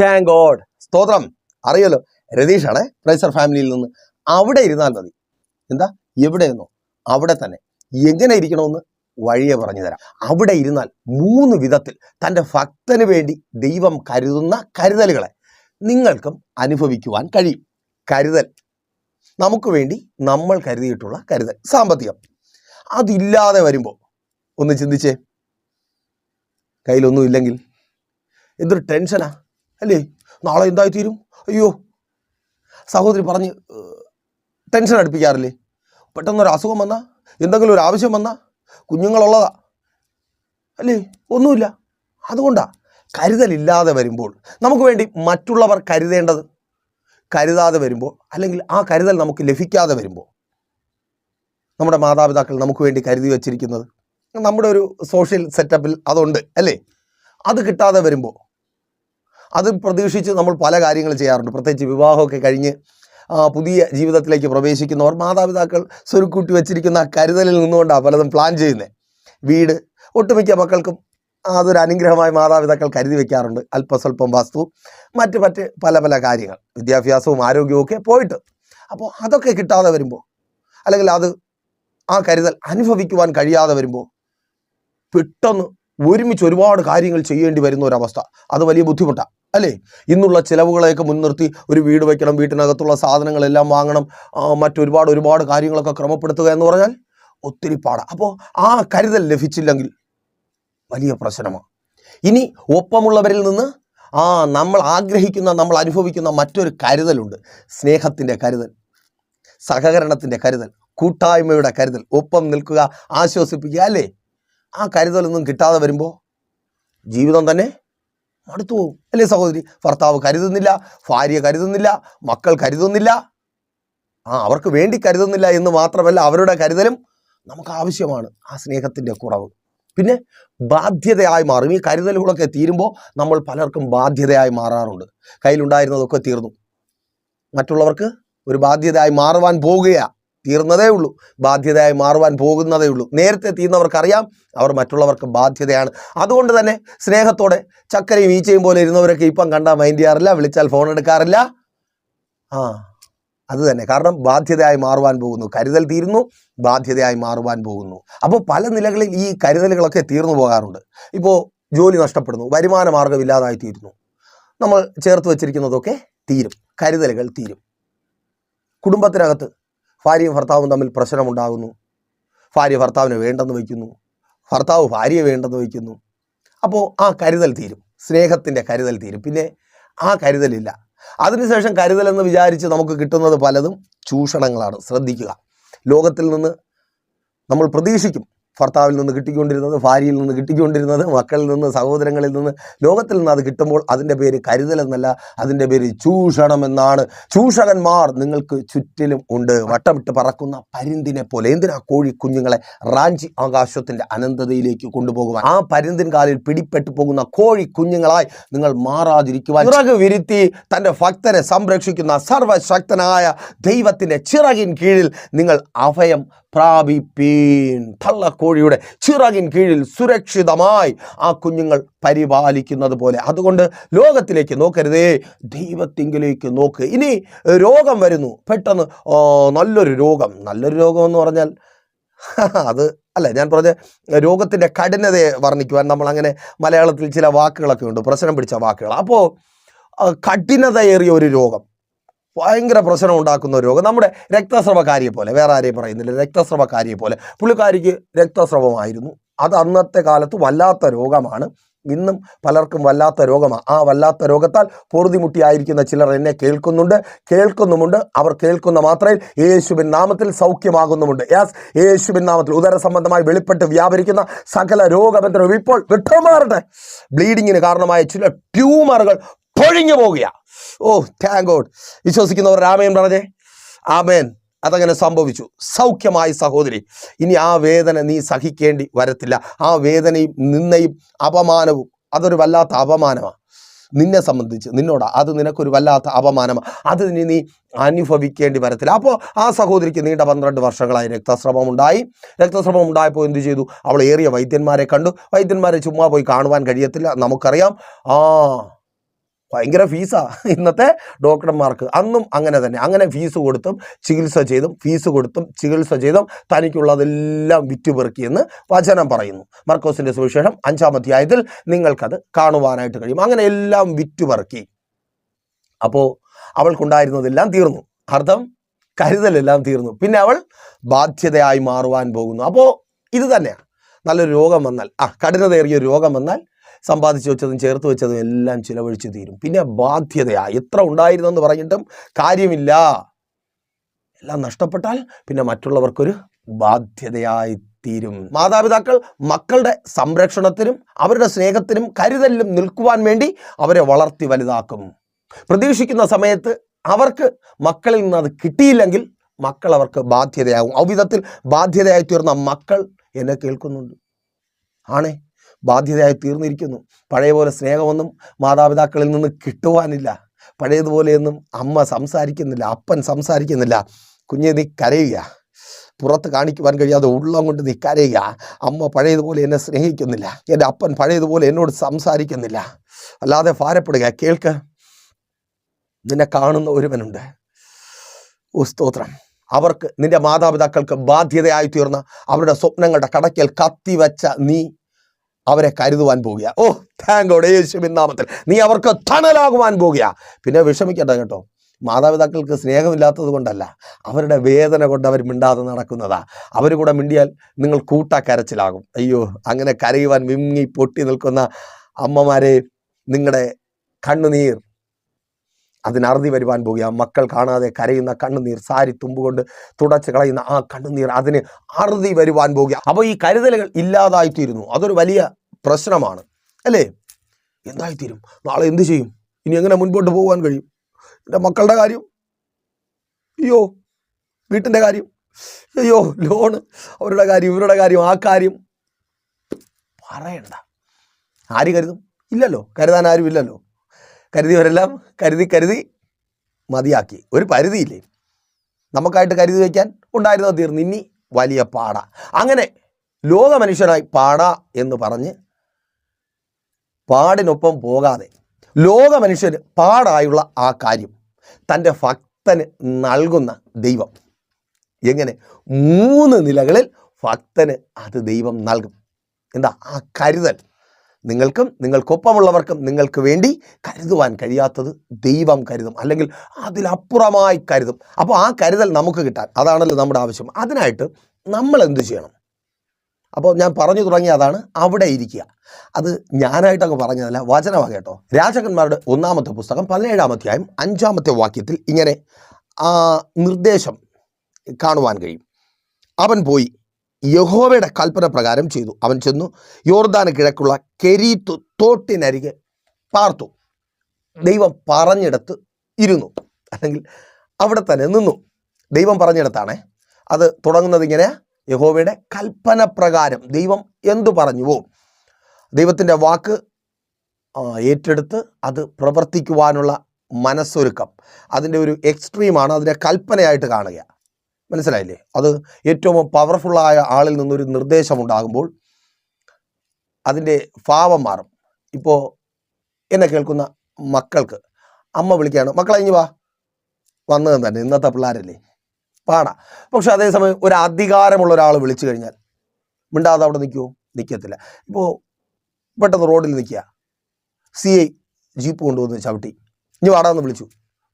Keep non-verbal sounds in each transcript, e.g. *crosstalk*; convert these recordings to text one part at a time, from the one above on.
Thank God സ്തോത്രം. അറിയല്ലോ. രതീഷാണ് പ്രൈസർ ഫാമിലിയിൽ നിന്ന് അവിടെ ഇരുന്നാൽ മതി. എന്താ? എവിടെയെന്നോ അവിടെ തന്നെ. എങ്ങനെ ഇരിക്കണമെന്ന്? വഴിയെ പറഞ്ഞു തരാം. അവിടെ ഇരുന്നാൽ മൂന്ന് വിധത്തിൽ തന്റെ ഭക്തന് വേണ്ടി ദൈവം കരുതുന്ന കരുതലുകളെ നിങ്ങൾക്കും അനുഭവിക്കുവാൻ കഴിയും. കരുതൽ. നമുക്ക് വേണ്ടി നമ്മൾ കരുതിയിട്ടുള്ള കരുതൽ. സാമ്പത്തികം. അതില്ലാതെ വരുമ്പോൾ ഒന്ന് ചിന്തിച്ചേ. കയ്യിലൊന്നും ഇല്ലെങ്കിൽ എന്തൊരു ടെൻഷനാ. അല്ലേ? നാളെ എന്തായി തീരും അയ്യോ. സഹോദരി പറഞ്ഞ് ടെൻഷൻ അടുപ്പിക്കാറില്ലേ? പെട്ടെന്നൊരു അസുഖം വന്നാൽ എന്തെങ്കിലും ഒരു ആവശ്യം വന്നാൽ കുഞ്ഞുങ്ങളുള്ളതാ. അല്ലേ? ഒന്നുമില്ല. അതുകൊണ്ടാ കരുതലില്ലാതെ വരുമ്പോൾ നമുക്ക് വേണ്ടി മറ്റുള്ളവർ കരുതേണ്ടത്. കരുതാതെ വരുമ്പോൾ അല്ലെങ്കിൽ ആ കരുതൽ നമുക്ക് ലഭിക്കാതെ വരുമ്പോൾ നമ്മുടെ മാതാപിതാക്കൾ നമുക്ക് വേണ്ടി കരുതി വച്ചിരിക്കുന്നത് നമ്മുടെ ഒരു സോഷ്യൽ സെറ്റപ്പിൽ അതുണ്ട്. അല്ലേ? അത് കിട്ടാതെ വരുമ്പോൾ അത് പ്രതീക്ഷിച്ച് നമ്മൾ പല കാര്യങ്ങൾ ചെയ്യാറുണ്ട്. പ്രത്യേകിച്ച് വിവാഹമൊക്കെ കഴിഞ്ഞ് പുതിയ ജീവിതത്തിലേക്ക് പ്രവേശിക്കുന്നവർ മാതാപിതാക്കൾ സ്വരുക്കൂട്ടി വെച്ചിരിക്കുന്ന കരുതലിൽ നിന്നുകൊണ്ടാണ് പലതും പ്ലാൻ ചെയ്യുന്നത് വീട് ഒട്ടുമിക്ക മക്കൾക്കും അതൊരു അനുഗ്രഹമായി മാതാപിതാക്കൾ കരുതി വെക്കാറുണ്ട്. അല്പസ്വല്പം വസ്തു മറ്റ് മറ്റ് പല പല കാര്യങ്ങൾ. വിദ്യാഭ്യാസവും ആരോഗ്യവും ഒക്കെ പോയിട്ട്. അപ്പോൾ അതൊക്കെ കിട്ടാതെ വരുമ്പോൾ അല്ലെങ്കിൽ അത് ആ കരുതൽ അനുഭവിക്കുവാൻ കഴിയാതെ വരുമ്പോൾ പെട്ടെന്ന് ഒരുമിച്ച് ഒരുപാട് കാര്യങ്ങൾ ചെയ്യേണ്ടി വരുന്ന ഒരവസ്ഥ അത് വലിയ ബുദ്ധിമുട്ടാണ് അല്ലേ? ഇന്നുള്ള ചിലവുകളെയൊക്കെ മുൻനിർത്തി ഒരു വീട് വയ്ക്കണം വീട്ടിനകത്തുള്ള സാധനങ്ങളെല്ലാം വാങ്ങണം മറ്റൊരുപാട് ഒരുപാട് കാര്യങ്ങളൊക്കെ ക്രമപ്പെടുത്തുക എന്ന് പറഞ്ഞാൽ ഒത്തിരി പാടാണ് അപ്പോൾ ആ കരുതൽ ലഭിച്ചില്ലെങ്കിൽ വലിയ പ്രശ്നമാണ് ഇനി ഒപ്പമുള്ളവരിൽ നിന്ന് ആ നമ്മൾ ആഗ്രഹിക്കുന്ന നമ്മൾ അനുഭവിക്കുന്ന മറ്റൊരു കരുതലുണ്ട്. സ്നേഹത്തിന്റെ കരുതൽ സഹകരണത്തിന്റെ കരുതൽ കൂട്ടായ്മയുടെ കരുതൽ ഒപ്പം നിൽക്കുക ആശ്വസിപ്പിക്കുക അല്ലേ? ആ കരുതലൊന്നും കിട്ടാതെ വരുമ്പോൾ ജീവിതം തന്നെ മടുത്തു പോകും അല്ലേ സഹോദരി? ഭർത്താവ് കരുതുന്നില്ല ഭാര്യ കരുതുന്നില്ല മക്കൾ കരുതുന്നില്ല. ആ അവർക്ക് വേണ്ടി കരുതുന്നില്ല എന്ന് മാത്രമല്ല അവരുടെ കരുതലും നമുക്ക് ആവശ്യമാണ്. ആ സ്നേഹത്തിന്റെ കുറവ്. പിന്നെ ബാധ്യതയായി മാറും. ഈ കരുതലുകളൊക്കെ തീരുമ്പോൾ നമ്മൾ പലർക്കും ബാധ്യതയായി മാറാറുണ്ട്. കയ്യിലുണ്ടായിരുന്നതൊക്കെ തീർന്നു. മറ്റുള്ളവർക്ക് ഒരു ബാധ്യതയായി മാറുവാൻ പോകുകയാ തീർന്നതേ ഉള്ളൂ. ബാധ്യതയായി മാറുവാൻ പോകുന്നതേ ഉള്ളൂ. നേരത്തെ തീർന്നവർക്കറിയാം അവർ മറ്റുള്ളവർക്ക് ബാധ്യതയാണ്. അതുകൊണ്ട് തന്നെ സ്നേഹത്തോടെ ചക്കരയും ഈച്ചയും പോലെ ഇരുന്നവരൊക്കെ ഇപ്പം കണ്ടാൽ മൈൻഡ് ചെയ്യാറില്ല വിളിച്ചാൽ ഫോൺ എടുക്കാറില്ല. ആ അത് തന്നെ. കാരണം ബാധ്യതയായി മാറുവാൻ പോകുന്നു. കരുതൽ തീരുന്നു ബാധ്യതയായി മാറുവാൻ പോകുന്നു. അപ്പോൾ പല നിലകളിൽ ഈ കരുതലുകളൊക്കെ തീർന്നു പോകാറുണ്ട്. ഇപ്പോൾ ജോലി നഷ്ടപ്പെടുന്നു വരുമാന മാർഗം ഇല്ലാതായി തീരുന്നു. നമ്മൾ ചേർത്ത് വെച്ചിരിക്കുന്നതൊക്കെ തീരും കരുതലുകൾ തീരും. കുടുംബത്തിനകത്ത് ഭാര്യയും ഭർത്താവും തമ്മിൽ പ്രശ്നമുണ്ടാകുന്നു. ഭാര്യ ഭർത്താവിനെ വേണ്ടെന്ന് വയ്ക്കുന്നു. ഭർത്താവ് ഭാര്യയെ വേണ്ടെന്ന് വയ്ക്കുന്നു. അപ്പോൾ ആ കരുതൽ തീരും. സ്നേഹത്തിന്റെ കരുതൽ തീരും. പിന്നെ ആ കരുതലില്ല. അതിനുശേഷം കരുതലെന്ന് വിചാരിച്ച് നമുക്ക് കിട്ടുന്നത് പലതും ചൂഷണങ്ങളാണ്. ശ്രദ്ധിക്കുക. ലോകത്തിൽ നിന്ന് നമ്മൾ പ്രതീക്ഷിക്കും. ഭർത്താവിൽ നിന്ന് കിട്ടിക്കൊണ്ടിരുന്നത് ഭാര്യയിൽ നിന്ന് കിട്ടിക്കൊണ്ടിരുന്നത് മക്കളിൽ നിന്ന് സഹോദരങ്ങളിൽ നിന്ന് ലോകത്തിൽ നിന്ന് അത് കിട്ടുമ്പോൾ അതിന്റെ പേര് കരുതലെന്നല്ല അതിന്റെ പേര് ചൂഷണം എന്നാണ്. ചൂഷകന്മാർ നിങ്ങൾക്ക് ചുറ്റിലും ഉണ്ട്. വട്ടമിട്ട് പറക്കുന്ന പരിന്തിനെ പോലെ എന്തിനാ കോഴി കുഞ്ഞുങ്ങളെ റാഞ്ചി ആകാശത്തിന്റെ അനന്തതയിലേക്ക് കൊണ്ടുപോകുവാൻ? ആ പരിന്തിൻ കാലിൽ പിടിപ്പെട്ടു പോകുന്ന കോഴി കുഞ്ഞുങ്ങളായി നിങ്ങൾ മാറാതിരിക്കുവാൻ. ചിറക് വിരുത്തി തന്റെ ഭക്തനെ സംരക്ഷിക്കുന്ന സർവശക്തനായ ദൈവത്തിന്റെ ചിറകിൻ കീഴിൽ നിങ്ങൾ അഭയം പ്രാപിപ്പീൻ. തള്ളക്കോഴിയുടെ ചിറകിൻ കീഴിൽ സുരക്ഷിതമായി ആ കുഞ്ഞുങ്ങൾ പരിപാലിക്കുന്നത് പോലെ. അതുകൊണ്ട് ലോകത്തിലേക്ക് നോക്കരുതേ. ദൈവത്തിങ്കിലേക്ക് നോക്ക്. ഇനി രോഗം വരുന്നു. പെട്ടെന്ന് നല്ലൊരു രോഗം. നല്ലൊരു രോഗം എന്ന് പറഞ്ഞാൽ *laughs* അത് അല്ല ഞാൻ പറഞ്ഞ രോഗത്തിന്റെ കഠിനതയെ വർണിക്കുവാൻ നമ്മൾ അങ്ങനെ മലയാളത്തിൽ ചില വാക്കുകളൊക്കെ ഉണ്ട്. പ്രശ്നം പിടിച്ച വാക്കുകൾ. അപ്പോൾ കഠിനതയേറിയ ഒരു രോഗം. ഭയങ്കര പ്രശ്നം ഉണ്ടാക്കുന്ന ഒരു രോഗം. നമ്മുടെ രക്തസ്രവക്കാരിയെ പോലെ വേറെ ആരെയും പറയുന്നില്ല. രക്തസ്രവക്കാരിയെ പോലെ. പുള്ളിക്കാരിക്ക് രക്തസ്രവമായിരുന്നു. അത് അന്നത്തെ കാലത്ത് വല്ലാത്ത രോഗമാണ്. ഇന്നും പലർക്കും വല്ലാത്ത രോഗമാണ് ആ വല്ലാത്ത രോഗത്താൽ പൊറുതിമുട്ടിയായിരിക്കുന്ന ചിലർ എന്നെ കേൾക്കുന്നുണ്ട്. കേൾക്കുന്നുമുണ്ട്. അവർ കേൾക്കുന്ന മാത്രയിൽ യേശുവിൻ നാമത്തിൽ സൗഖ്യമാകുന്നുമുണ്ട്. യാസ് യേശുവിൻ നാമത്തിൽ ഉദര സംബന്ധമായി വെളിപ്പെട്ട് വ്യാപരിക്കുന്ന സകല രോഗബന്ധനം ഇപ്പോൾ വിട്ടുമാറട്ടെ ബ്ലീഡിങ്ങിന് കാരണമായ ചില ട്യൂമറുകൾ പൊഴിഞ്ഞു പോകുക. ഓ താങ്ക് ഗോഡ് വിശ്വസിക്കുന്നവർ രാമയൻ പറഞ്ഞേ. ആമേൻ. അതങ്ങനെ സംഭവിച്ചു. സൗഖ്യമായി സഹോദരി ഇനി ആ വേദന നീ സഹിക്കേണ്ടി വരത്തില്ല. ആ വേദനയും നിന്നയും അപമാനവും അതൊരു വല്ലാത്ത അപമാനമാണ് നിന്നെ സംബന്ധിച്ച് നിന്നോട് അത് നിനക്കൊരു വല്ലാത്ത അപമാനമാണ് അത് നീ അനുഭവിക്കേണ്ടി വരത്തില്ല. അപ്പോൾ ആ സഹോദരിക്ക് നീണ്ട പന്ത്രണ്ട് വർഷങ്ങളായി രക്തസ്രവം ഉണ്ടായി രക്തസ്രവം ഉണ്ടായപ്പോൾ എന്ത് ചെയ്തു? അവൾ ഏറിയ വൈദ്യന്മാരെ കണ്ടു. വൈദ്യന്മാരെ ചുമ്മാ പോയി കാണുവാൻ കഴിയത്തില്ല. നമുക്കറിയാം. ആ ഭയങ്കര ഫീസാ ഇന്നത്തെ ഡോക്ടർമാർക്ക്. അന്നും അങ്ങനെ തന്നെ. അങ്ങനെ ഫീസ് കൊടുത്തും ചികിത്സ ചെയ്തും ഫീസ് കൊടുത്തും ചികിത്സ ചെയ്തും തനിക്കുള്ളതെല്ലാം വിറ്റുപെറുക്കിയെന്ന് വചനം പറയുന്നു. മർക്കോസിന്റെ സുവിശേഷം അഞ്ചാം അധ്യായത്തിൽ നിങ്ങൾക്കത് കാണുവാനായിട്ട് കഴിയും. അങ്ങനെ എല്ലാം വിറ്റുപെറുക്കി. അപ്പോൾ അവൾക്കുണ്ടായിരുന്നതെല്ലാം തീർന്നു. അർത്ഥം? കരുതലെല്ലാം തീർന്നു. പിന്നെ അവൾ ബാധ്യതയായി മാറുവാൻ പോകുന്നു. അപ്പോൾ ഇത് തന്നെയാണ് നല്ലൊരു രോഗം വന്നാൽ. ആ കഠിനതയേറിയ രോഗം വന്നാൽ സമ്പാദിച്ചു വെച്ചതും ചേർത്ത് വെച്ചതും എല്ലാം ചിലവഴിച്ച് തീരും. പിന്നെ ബാധ്യതയാ. എത്ര ഉണ്ടായിരുന്നു എന്ന് പറഞ്ഞിട്ടും കാര്യമില്ല. എല്ലാം നഷ്ടപ്പെട്ടാൽ പിന്നെ മറ്റുള്ളവർക്കൊരു ബാധ്യതയായി തീരും. മാതാപിതാക്കൾ മക്കളുടെ സംരക്ഷണത്തിനും അവരുടെ സ്നേഹത്തിനും കരുതലിലും നിൽക്കുവാൻ വേണ്ടി അവരെ വളർത്തി വലുതാക്കും. പ്രതീക്ഷിക്കുന്ന സമയത്ത് അവർക്ക് മക്കളിൽ നിന്ന് അത് കിട്ടിയില്ലെങ്കിൽ മക്കൾ അവർക്ക് ബാധ്യതയാകും. അവിധത്തിൽ ബാധ്യതയായി തീർന്ന മക്കൾ എന്നെ കേൾക്കുന്നുണ്ട്. ആണേ? ബാധ്യതയായി തീർന്നിരിക്കുന്നു. പഴയ പോലെ സ്നേഹമൊന്നും മാതാപിതാക്കളിൽ നിന്ന് കിട്ടുവാനില്ല. പഴയതുപോലെയൊന്നും അമ്മ സംസാരിക്കുന്നില്ല അപ്പൻ സംസാരിക്കുന്നില്ല. കുഞ്ഞെ നീ കരയുക. പുറത്ത് കാണിക്കുവാൻ കഴിയാതെ ഉള്ളം കൊണ്ട് നീ കരയുക. അമ്മ പഴയതുപോലെ എന്നെ സ്നേഹിക്കുന്നില്ല. എന്റെ അപ്പൻ പഴയതുപോലെ എന്നോട് സംസാരിക്കുന്നില്ല. അല്ലാതെ ഭാരപ്പെടുക. കേൾക്ക്. നിന്നെ കാണുന്ന ഒരുവനുണ്ട്. ഓ സ്തോത്രം. അവർക്ക് നിന്റെ മാതാപിതാക്കൾക്ക് ബാധ്യതയായി തീർന്ന അവരുടെ സ്വപ്നങ്ങളുടെ കടക്കൽ കത്തിവെച്ച നീ അവരെ കരുതുവാൻ പോകുക. ഓ താങ്ക് ഗോഡ് യേശുവിൻ നാമത്തിൽ. നീ അവർക്ക് തണലാകുവാൻ പോകുക. പിന്നെ വിഷമിക്കണ്ട കേട്ടോ. മാതാപിതാക്കൾക്ക് സ്നേഹമില്ലാത്തത് കൊണ്ടല്ല. അവരുടെ വേദന കൊണ്ട് അവർ മിണ്ടാതെ നടക്കുന്നതാ. അവർ കൂടെ മിണ്ടിയാൽ നിങ്ങൾ കൂട്ട കരച്ചിലാകും അയ്യോ അങ്ങനെ കരയുവാൻ വിങ്ങി പൊട്ടി നിൽക്കുന്ന അമ്മമാരെ നിങ്ങളുടെ കണ്ണുനീർ അതിനറുതി വരുവാൻ പോകുക. മക്കൾ കാണാതെ കരയുന്ന കണ്ണുനീർ സാരി തുമ്പുകൊണ്ട് തുടച്ച് കളയുന്ന ആ കണ്ണുനീർ അതിന് അറുതി വരുവാൻ പോകുക. അപ്പോൾ ഈ കരുതലുകൾ ഇല്ലാതായിത്തീരുന്നു. അതൊരു വലിയ പ്രശ്നമാണ്. അല്ലേ? എന്തായിത്തീരും? നാളെ എന്ത് ചെയ്യും? ഇനി എങ്ങനെ മുൻപോട്ട് പോകാൻ കഴിയും? എന്റെ മക്കളുടെ കാര്യം? അയ്യോ വീട്ടിന്റെ കാര്യം? അയ്യോ ലോണ്? അവരുടെ കാര്യം ഇവരുടെ കാര്യം ആ കാര്യം? പറയണ്ട. ആര് കരുതും? ഇല്ലല്ലോ. കരുതാൻ ആരും ഇല്ലല്ലോ. കരുതിയവരെല്ലാം കരുതി കരുതി മതിയാക്കി. ഒരു പരിധിയില്ലേ? നമുക്കായിട്ട് കരുതി വയ്ക്കാൻ ഉണ്ടായിരുന്നത് തീർന്നു. ഇനി വലിയ പാട. അങ്ങനെ ലോക മനുഷ്യനായി പാട എന്ന് പറഞ്ഞ് പാടിനൊപ്പം പോകാതെ ലോക മനുഷ്യന് പാടായുള്ള ആ കാര്യം തന്റെ ഭക്തന് നൽകുന്ന ദൈവം. എങ്ങനെ? മൂന്ന് നിലകളിൽ ഭക്തന് അത് ദൈവം നൽകും. എന്താ? ആ കരുതൽ. നിങ്ങൾക്കും നിങ്ങൾക്കൊപ്പമുള്ളവർക്കും നിങ്ങൾക്ക് വേണ്ടി കരുതുവാൻ കഴിയാത്തത് ദൈവം കരുതും. അല്ലെങ്കിൽ അതിലപ്പുറമായി കരുതും. അപ്പോൾ ആ കരുതൽ നമുക്ക് കിട്ടാൻ അതാണല്ലോ നമ്മുടെ ആവശ്യം. അതിനായിട്ട് നമ്മൾ എന്തു ചെയ്യണം? അപ്പോൾ ഞാൻ പറഞ്ഞു തുടങ്ങിയ അതാണ് അവിടെ ഇരിക്കുക. അത് ഞാനായിട്ടങ്ങ് പറഞ്ഞതല്ല വചനമാണ് കേട്ടോ. രാജകന്മാരുടെ ഒന്നാമത്തെ പുസ്തകം പതിനേഴാം അധ്യായം അഞ്ചാമത്തെ വാക്യത്തിൽ ഇങ്ങനെ നിർദ്ദേശം കാണുവാൻ കഴിയും. അവൻ പോയി യഹോവയുടെ കൽപ്പന പ്രകാരം ചെയ്തു. അവൻ ചെന്നു യോർദാന് കിഴക്കുള്ള കെരീത്തു തോട്ടിനരികെ പാർത്തു. ദൈവം പറഞ്ഞിടത്ത് ഇരുന്നു. അല്ലെങ്കിൽ അവിടെ തന്നെ നിന്നു. ദൈവം പറഞ്ഞിടത്താണേ. അത് തുടങ്ങുന്നത് ഇങ്ങനെ യഹോവയുടെ കൽപ്പന പ്രകാരം. ദൈവം എന്തു പറഞ്ഞുവോ ദൈവത്തിന്റെ വാക്ക് ഏറ്റെടുത്ത് അത് പ്രവർത്തിക്കുവാനുള്ള മനസ്സൊരുക്കം. അതിന്റെ ഒരു എക്സ്ട്രീമാണ് അതിനെ കൽപ്പനയായിട്ട് കാണുക. മനസ്സിലായില്ലേ? അത് ഏറ്റവും പവർഫുള്ളായ ആളിൽ നിന്നൊരു നിർദ്ദേശം ഉണ്ടാകുമ്പോൾ അതിന്റെ ഭാവം മാറും. ഇപ്പോൾ എന്നെ കേൾക്കുന്ന മക്കൾക്ക് അമ്മ വിളിക്കുകയാണ് മക്കളെ ഇനി വാ. വന്നത് തന്നെ ഇന്നത്തെ പിള്ളേരല്ലേ? പാടാ പക്ഷെ അതേസമയം ഒരു അധികാരമുള്ള ഒരാൾ വിളിച്ചു കഴിഞ്ഞാൽ മിണ്ടാതെ അവിടെ നിൽക്കുമോ നിൽക്കത്തില്ല. ഇപ്പോൾ പെട്ടെന്ന് റോഡിൽ നിൽക്കുക. സി ഐ ജീപ്പ് കൊണ്ടുവന്ന് ചവിട്ടി. ഇനി വാടാന്ന് വിളിച്ചു.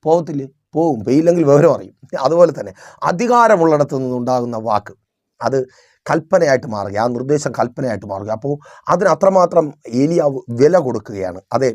പോകത്തില്ലേ പോവും പെയ്യില്ലെങ്കിൽ വിവരം അറിയും. അതുപോലെ തന്നെ അധികാരമുള്ളിടത്തു നിന്നുണ്ടാകുന്ന വാക്ക് അത് കൽപ്പനയായിട്ട് മാറുക ആ നിർദ്ദേശം കൽപ്പനയായിട്ട് മാറുക. അപ്പോൾ അതിന് അത്രമാത്രം ഏലിയാവ് വില കൊടുക്കുകയാണ്. അതെ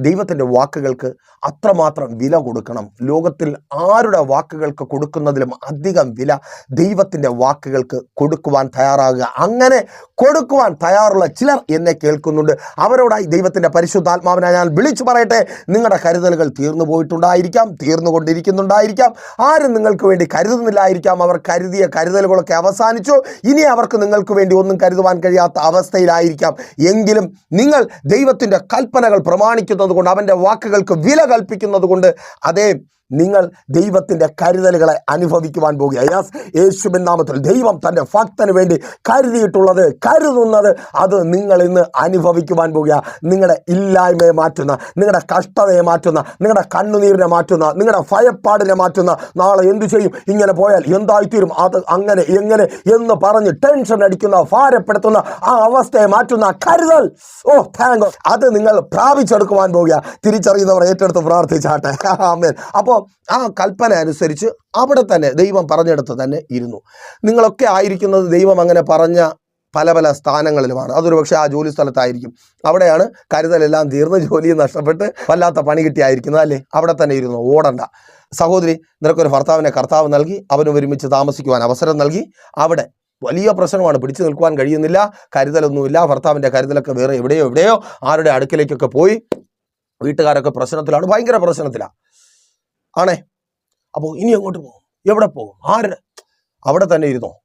ദൈവത്തിന്റെ വാക്കുകൾക്ക് അത്രമാത്രം വില കൊടുക്കണം. ലോകത്തിൽ ആരുടെ വാക്കുകൾക്ക് കൊടുക്കുന്നതിലും അധികം വില ദൈവത്തിന്റെ വാക്കുകൾക്ക് കൊടുക്കുവാൻ തയ്യാറാകുക. അങ്ങനെ കൊടുക്കുവാൻ തയ്യാറുള്ള ചിലർ എന്നെ കേൾക്കുന്നുണ്ട്. അവരോടായി ദൈവത്തിന്റെ പരിശുദ്ധാത്മാവിനെ ഞാൻ വിളിച്ചു പറയട്ടെ. നിങ്ങളുടെ കരുതലുകൾ തീർന്നു പോയിട്ടുണ്ടായിരിക്കാം തീർന്നുകൊണ്ടിരിക്കുന്നുണ്ടായിരിക്കാം ആരും നിങ്ങൾക്ക് വേണ്ടി കരുതുന്നില്ലായിരിക്കാം. അവർ കരുതിയ കരുതലുകളൊക്കെ അവസാനിച്ചു. ഇനി അവർക്ക് നിങ്ങൾക്ക് വേണ്ടി ഒന്നും കരുതുവാൻ കഴിയാത്ത അവസ്ഥയിലായിരിക്കാം. എങ്കിലും നിങ്ങൾ ദൈവത്തിന്റെ കൽപ്പനകൾ പ്രമാണിക്കുന്നത് കൊണ്ട് അവന്റെ വാക്കുകൾക്ക് വില കൽപ്പിക്കുന്നത് കൊണ്ട് അതേ നിങ്ങൾ ദൈവത്തിന്റെ കരുതലുകളെ അനുഭവിക്കുവാൻ പോകുക. യാസ് യേശുവിൻ നാമത്തിൽ ദൈവം തന്റെ ഭക്തന് വേണ്ടി കരുതിയിട്ടുള്ളത് കരുതുന്നത് അത് നിങ്ങൾ ഇന്ന് അനുഭവിക്കുവാൻ പോകുക. നിങ്ങളുടെ ഇല്ലായ്മയെ മാറ്റുന്ന നിങ്ങളുടെ കഷ്ടതയെ മാറ്റുന്ന നിങ്ങളുടെ കണ്ണുനീരിനെ മാറ്റുന്ന നിങ്ങളുടെ ഭയപ്പാടിനെ മാറ്റുന്ന നാളെ എന്തു ചെയ്യും? ഇങ്ങനെ പോയാൽ എന്തായിത്തീരും? അത് അങ്ങനെ എങ്ങനെ എന്ന് പറഞ്ഞ് ടെൻഷൻ അടിക്കുന്ന ഭാരപ്പെടുത്തുന്ന ആ അവസ്ഥയെ മാറ്റുന്ന കരുതൽ. ഓ താങ്ക് അത് നിങ്ങൾ പ്രാപിച്ചെടുക്കുവാൻ പോകുക. തിരിച്ചറിയുന്നവർ ഏറ്റെടുത്ത് പ്രാർത്ഥിച്ചാട്ടെ. *laughs* ആമേൻ അപ്പോൾ ആ കൽപ്പന അനുസരിച്ച് അവിടെ തന്നെ ദൈവം പറഞ്ഞെടുത്ത് തന്നെ ഇരുന്നു. നിങ്ങളൊക്കെ ആയിരിക്കുന്നത് ദൈവം അങ്ങനെ പറഞ്ഞ പല പല സ്ഥാനങ്ങളിലുമാണ്. അതൊരു പക്ഷേ ആ ജോലി സ്ഥലത്തായിരിക്കും. അവിടെയാണ് കരുതലെല്ലാം തീർന്ന് ജോലി നഷ്ടപ്പെട്ട് വല്ലാത്ത പണി കിട്ടിയായിരിക്കുന്നത് അല്ലേ? അവിടെ തന്നെ ഇരുന്നു ഓടണ്ട. സഹോദരി നിനക്കൊരു ഭർത്താവിനെ കർത്താവ് നൽകി അവനും ഒരുമിച്ച് താമസിക്കുവാൻ അവസരം നൽകി. അവിടെ വലിയ പ്രശ്നമാണ് പിടിച്ചു നിൽക്കുവാൻ കഴിയുന്നില്ല കരുതലൊന്നുമില്ല. ഭർത്താവിന്റെ കരുതലൊക്കെ വേറെ എവിടെയോ എവിടെയോ ആരുടെ അടുക്കിലേക്കൊക്കെ പോയി. വീട്ടുകാരൊക്കെ പ്രശ്നത്തിലാണ് ഭയങ്കര പ്രശ്നത്തിലാണ്. ആണേ? അപ്പോൾ ഇനി അങ്ങോട്ട് പോകും? എവിടെ പോകും? ആരുടെ അവിടെ തന്നെ ഇരുന്നോ?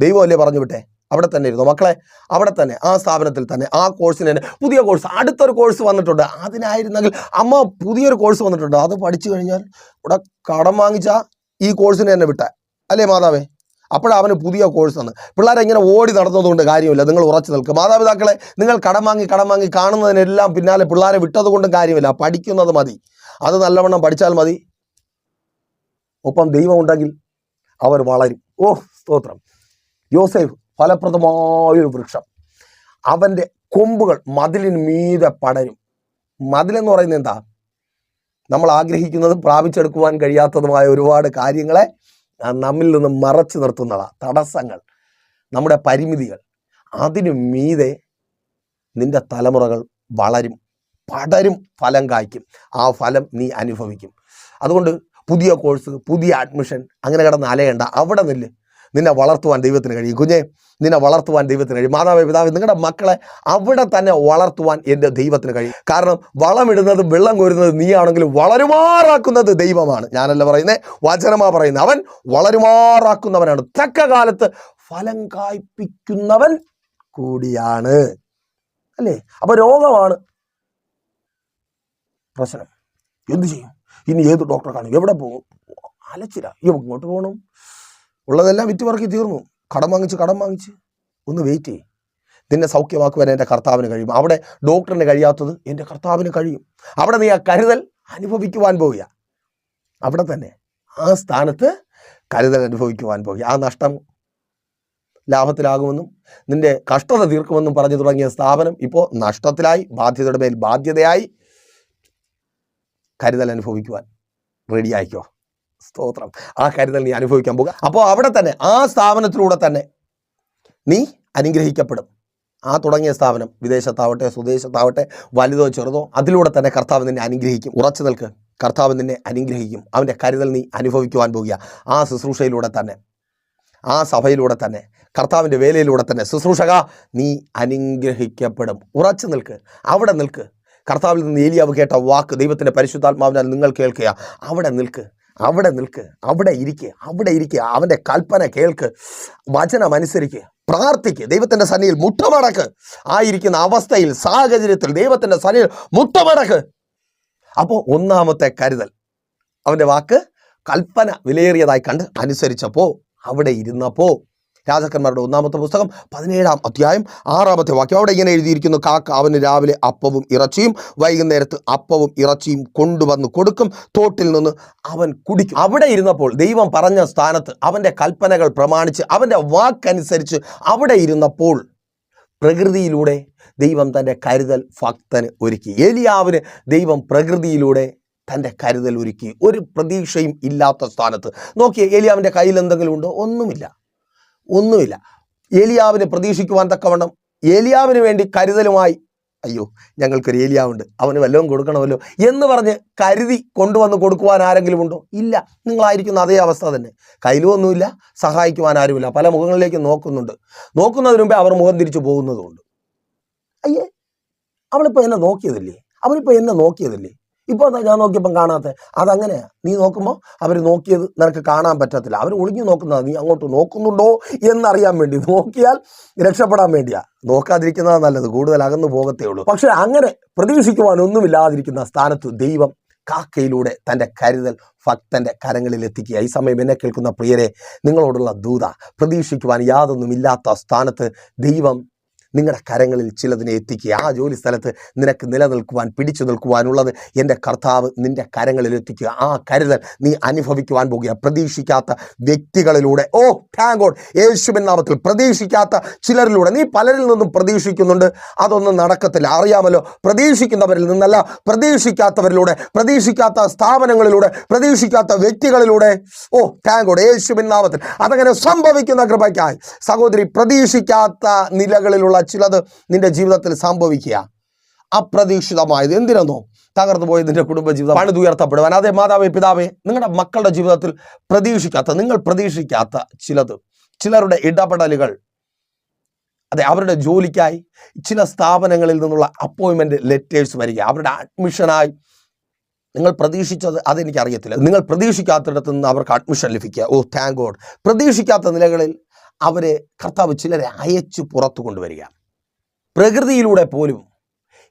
ദൈവമല്ലേ പറഞ്ഞു വിട്ടെ? അവിടെ തന്നെ ഇരുന്നോ? മക്കളെ അവിടെ തന്നെ ആ സ്ഥാപനത്തിൽ തന്നെ ആ കോഴ്സിന് തന്നെ പുതിയ കോഴ്സ് അടുത്തൊരു കോഴ്സ് വന്നിട്ടുണ്ട്. അതിനായിരുന്നെങ്കിൽ അമ്മ പുതിയൊരു കോഴ്സ് വന്നിട്ടുണ്ട്. അത് പഠിച്ചു കഴിഞ്ഞാൽ ഇവിടെ കടം വാങ്ങിച്ച ഈ കോഴ്സിന് തന്നെ വിട്ട. അല്ലേ മാതാവേ? അപ്പോഴവന് പുതിയ കോഴ്സ് ആണ് പിള്ളേരെ ഇങ്ങനെ ഓടി നടന്നതുകൊണ്ട് കാര്യമില്ല. നിങ്ങൾ ഉറച്ചു നിൽക്കുക മാതാപിതാക്കളെ നിങ്ങൾ കടം വാങ്ങി കടം വാങ്ങി കാണുന്നതിനെല്ലാം പിന്നാലെ പിള്ളേരെ വിട്ടതുകൊണ്ടും കാര്യമില്ല. പഠിക്കുന്നത് മതി. അത് നല്ലവണ്ണം പഠിച്ചാൽ മതി. ഒപ്പം ദൈവം ഉണ്ടെങ്കിൽ അവർ വളരും. ഓ സ്തോത്രം. യോസേഫ് ഫലപ്രദമായൊരു വൃക്ഷം. അവന്റെ കൊമ്പുകൾ മതിലിന് മീതെ പടരും. മതിലെന്ന് പറയുന്നത് എന്താ? നമ്മൾ ആഗ്രഹിക്കുന്നതും പ്രാപിച്ചെടുക്കുവാൻ കഴിയാത്തതുമായ ഒരുപാട് കാര്യങ്ങളെ നമ്മിൽ നിന്ന് മറച്ചു നിർത്തുന്നതാണ് തടസ്സങ്ങൾ നമ്മുടെ പരിമിതികൾ. അതിനു മീതെ നിന്റെ തലമുറകൾ വളരും പടരും ഫലം കായ്ക്കും. ആ ഫലം നീ അനുഭവിക്കും. അതുകൊണ്ട് പുതിയ കോഴ്സ് പുതിയ അഡ്മിഷൻ അങ്ങനെ കിടന്ന് അലയണ്ട. അവിടെ നില്ല്. നിന്നെ വളർത്തുവാൻ ദൈവത്തിന് കഴിയും. കുഞ്ഞെ നിന്നെ വളർത്തുവാൻ ദൈവത്തിന് കഴിയും. മാതാവേ പിതാവ് നിങ്ങളുടെ മക്കളെ അവിടെ തന്നെ വളർത്തുവാൻ എന്റെ ദൈവത്തിന് കഴിയും. കാരണം വളമിടുന്നത് വെള്ളം കോരുന്നതും നീയാണെങ്കിലും വളരുമാറാക്കുന്നത് ദൈവമാണ്. ഞാനല്ല പറയുന്നത് വചനമാ പറയുന്നത് അവൻ വളരുമാറാക്കുന്നവനാണ്. തക്ക കാലത്ത് ഫലം കായ്പിക്കുന്നവൻ കൂടിയാണ്. അല്ലേ? അപ്പൊ രോഗമാണ് പ്രശ്നം. എന്തു ചെയ്യും? ഇനി ഏത് ഡോക്ടറെ കാണും? എവിടെ പോകും? അലച്ചില്ല അയ്യോ ഇങ്ങോട്ട് പോകണം ഉള്ളതെല്ലാം വിറ്റ് വർക്കി തീർന്നു. കടം വാങ്ങിച്ച് കടം വാങ്ങിച്ച്. ഒന്ന് വെയിറ്റ് ചെയ്യും. നിന്നെ സൗഖ്യമാക്കുവാൻ എന്റെ കർത്താവിന് കഴിയും. അവിടെ ഡോക്ടറിന് കഴിയാത്തത് എന്റെ കർത്താവിന് കഴിയും. അവിടെ നീ ആ കരുതൽ അനുഭവിക്കുവാൻ പോവുക അവിടെ തന്നെ ആ സ്ഥാനത്ത് കരുതൽ അനുഭവിക്കുവാൻ പോകുക ആ നഷ്ടം ലാഭത്തിലാകുമെന്നും നിന്റെ കഷ്ടത തീർക്കുമെന്നും പറഞ്ഞു തുടങ്ങിയ സ്ഥാപനം ഇപ്പോൾ നഷ്ടത്തിലായി ബാധ്യതയുടെ മേൽ ബാധ്യതയായി കരുതൽ അനുഭവിക്കുവാൻ റെഡി ആയിക്കോ? സ്തോത്രം. ആ കരുതൽ നീ അനുഭവിക്കാൻ പോകുക അപ്പോൾ അവിടെ തന്നെ ആ സ്ഥാപനത്തിലൂടെ തന്നെ നീ അനുഗ്രഹിക്കപ്പെടും. ആ തുടങ്ങിയ സ്ഥാപനം വിദേശത്താവട്ടെ സ്വദേശത്താവട്ടെ വലുതോ ചെറുതോ അതിലൂടെ തന്നെ കർത്താവ് നിന്നെ അനുഗ്രഹിക്കും. ഉറച്ചു നിൽക്ക്. കർത്താവ് നിന്നെ അനുഗ്രഹിക്കും. അവന്റെ കരുതൽ നീ അനുഭവിക്കുവാൻ പോകുക ആ ശുശ്രൂഷയിലൂടെ തന്നെ ആ സഭയിലൂടെ തന്നെ കർത്താവിന്റെ വേലയിലൂടെ തന്നെ ശുശ്രൂഷക നീ അനുഗ്രഹിക്കപ്പെടും. ഉറച്ചു നിൽക്ക്. അവിടെ നിൽക്ക്. കർത്താവിൽ നിന്ന് ഏലിയാവ് കേട്ട വാക്ക് ദൈവത്തിന്റെ പരിശുദ്ധാത്മാവിനാൽ നിങ്ങൾ കേൾക്കുക. അവിടെ നിൽക്ക് അവിടെ നിൽക്ക് അവിടെ ഇരിക്കുക അവിടെ ഇരിക്കുക അവന്റെ കൽപ്പന കേൾക്ക് വചനം അനുസരിക്കുക പ്രാർത്ഥിക്ക്. ദൈവത്തിന്റെ സന്നിയിൽ മുട്ടമടക്ക്. ആയിരിക്കുന്ന അവസ്ഥയിൽ സാഹചര്യത്തിൽ ദൈവത്തിന്റെ സന്നിയിൽ മുട്ടമടക്ക്. അപ്പോൾ ഒന്നാമത്തെ കരുതൽ. അവന്റെ വാക്ക് കൽപ്പന വിലയേറിയതായി കണ്ട് അനുസരിച്ചപ്പോൾ അവിടെ ഇരുന്നപ്പോൾ രാജാക്കന്മാരുടെ ഒന്നാമത്തെ പുസ്തകം പതിനേഴാം അധ്യായം ആറാമത്തെ വാക്യം. അവിടെ ഇങ്ങനെ എഴുതിയിരിക്കുന്നു കാക്ക അവന് രാവിലെ അപ്പവും ഇറച്ചിയും വൈകുന്നേരത്ത് അപ്പവും ഇറച്ചിയും കൊണ്ടുവന്ന് കൊടുക്കും തോട്ടിൽ നിന്ന് അവൻ കുടിക്കും. അവിടെ ഇരുന്നപ്പോൾ ദൈവം പറഞ്ഞ സ്ഥാനത്ത് അവന്റെ കൽപ്പനകൾ പ്രമാണിച്ച് അവന്റെ വാക്കനുസരിച്ച് അവിടെ ഇരുന്നപ്പോൾ പ്രകൃതിയിലൂടെ ദൈവം തന്റെ കരുതൽ ഭക്തന് ഒരുക്കി. ഏലിയാവിന് ദൈവം പ്രകൃതിയിലൂടെ തന്റെ കരുതൽ ഒരുക്കി. ഒരു പ്രതീക്ഷയും ഇല്ലാത്ത സ്ഥാനത്ത്. നോക്കിയേ ഏലിയാവിന്റെ കയ്യിൽ എന്തെങ്കിലും ഉണ്ടോ? ഒന്നുമില്ല. ഒന്നുമില്ല. ഏലിയാവിനെ പ്രതീക്ഷിക്കുവാൻ തക്കവണ്ണം ഏലിയാവിന് വേണ്ടി കരുതലുമായി അയ്യോ ഞങ്ങൾക്കൊരു ഏലിയാവുണ്ട്. അവന് വല്ലതും കൊടുക്കണമല്ലോ എന്ന് പറഞ്ഞ് കരുതി കൊണ്ടുവന്ന് കൊടുക്കുവാൻ ആരെങ്കിലും ഉണ്ടോ? ഇല്ല. നിങ്ങളായിരിക്കുന്ന അതേ അവസ്ഥ തന്നെ. കയ്യിലും ഒന്നുമില്ല സഹായിക്കുവാൻ ആരുമില്ല. പല മുഖങ്ങളിലേക്ക് നോക്കുന്നുണ്ട്. നോക്കുന്നതിന് മുമ്പേ അവർ മുഖം തിരിച്ചു പോകുന്നതുകൊണ്ട് അയ്യേ അവളിപ്പോൾ എന്നെ നോക്കിയതല്ലേ? അവളിപ്പോൾ എന്നെ നോക്കിയതല്ലേ? ഇപ്പോൾ എന്താ ഞാൻ നോക്കിയപ്പം കാണാത്ത? അതങ്ങനെയാ. നീ നോക്കുമ്പോൾ അവർ നോക്കിയത് നിനക്ക് കാണാൻ പറ്റത്തില്ല. അവർ ഒളിഞ്ഞു നോക്കുന്നതാണ് നീ അങ്ങോട്ട് നോക്കുന്നുണ്ടോ എന്നറിയാൻ വേണ്ടി. നോക്കിയാൽ രക്ഷപ്പെടാൻ വേണ്ടിയാ. നോക്കാതിരിക്കുന്നതാണ് നല്ലത്. കൂടുതൽ അകന്നു പോകത്തേ ഉള്ളൂ. പക്ഷെ അങ്ങനെ പ്രതീക്ഷിക്കുവാൻ ഒന്നുമില്ലാതിരിക്കുന്ന സ്ഥാനത്ത് ദൈവം കാക്കയിലൂടെ തന്റെ കരുതൽ ഭക്തന്റെ കരങ്ങളിൽ എത്തിക്കുക. ഈ സമയം എന്നെ കേൾക്കുന്ന പ്രിയരെ നിങ്ങളോടുള്ള ദൂത പ്രതീക്ഷിക്കുവാൻ യാതൊന്നുമില്ലാത്ത സ്ഥാനത്ത് ദൈവം നിങ്ങളുടെ കരങ്ങളിൽ ചിലതിനെ എത്തിക്കുക. ആ ജോലി സ്ഥലത്ത് നിനക്ക് നിലനിൽക്കുവാൻ പിടിച്ചു നിൽക്കുവാനുള്ളത് എന്റെ കർത്താവ് നിന്റെ കരങ്ങളിൽ എത്തിക്കുക. ആ കരുതൽ നീ അനുഭവിക്കുവാൻ പോകുക. പ്രതീക്ഷിക്കാത്ത വ്യക്തികളിലൂടെ ഓ താങ്ക് ഗോഡ് നാമത്തിൽ പ്രതീക്ഷിക്കാത്ത ചിലരിലൂടെ നീ പലരിൽ നിന്നും പ്രതീക്ഷിക്കുന്നുണ്ട്. അതൊന്നും നടക്കത്തില്ല. അറിയാമല്ലോ പ്രതീക്ഷിക്കുന്നവരിൽ നിന്നല്ല പ്രതീക്ഷിക്കാത്തവരിലൂടെ പ്രതീക്ഷിക്കാത്ത സ്ഥാപനങ്ങളിലൂടെ പ്രതീക്ഷിക്കാത്ത വ്യക്തികളിലൂടെ ഓ താങ്ക് ഗോഡ് നാമത്തിൽ അതങ്ങനെ സംഭവിക്കുന്ന കൃപയ്ക്കായി. സഹോദരി പ്രതീക്ഷിക്കാത്ത നിലകളിലുള്ള ചിലത് നിന്റെ ജീവിതത്തിൽ സംഭവിക്കുക. അപ്രതീക്ഷിതമായത്. എന്തിനെന്നോ? തകർന്നു പോയത് നിന്റെ കുടുംബജീവിതം. പണിതുയർത്തപ്പെടുവാൻ അതേ മാതാവേ പിതാവേ നിങ്ങളുടെ മക്കളുടെ ജീവിതത്തിൽ പ്രതീക്ഷിക്കാത്ത നിങ്ങൾ പ്രതീക്ഷിക്കാത്ത ചിലത്. ചിലരുടെ ഇടപെടലുകൾ അതെ അവരുടെ ജോലിക്കായി ചില സ്ഥാപനങ്ങളിൽ നിന്നുള്ള അപ്പോയിൻമെന്റ് ലെറ്റേഴ്സ് വരിക. അവരുടെ അഡ്മിഷനായി നിങ്ങൾ പ്രതീക്ഷിച്ചത് അതെനിക്കറിയത്തില്ല. നിങ്ങൾ പ്രതീക്ഷിക്കാത്തിടത്ത് നിന്ന് അവർക്ക് അഡ്മിഷൻ ലഭിക്കുക. Oh thank God. പ്രതീക്ഷിക്കാത്ത നിലകളിൽ അവരെ കർത്താവ് ചിലരെ അയച്ചു പുറത്തു കൊണ്ടുവരിക. പ്രകൃതിയിലൂടെ പോലും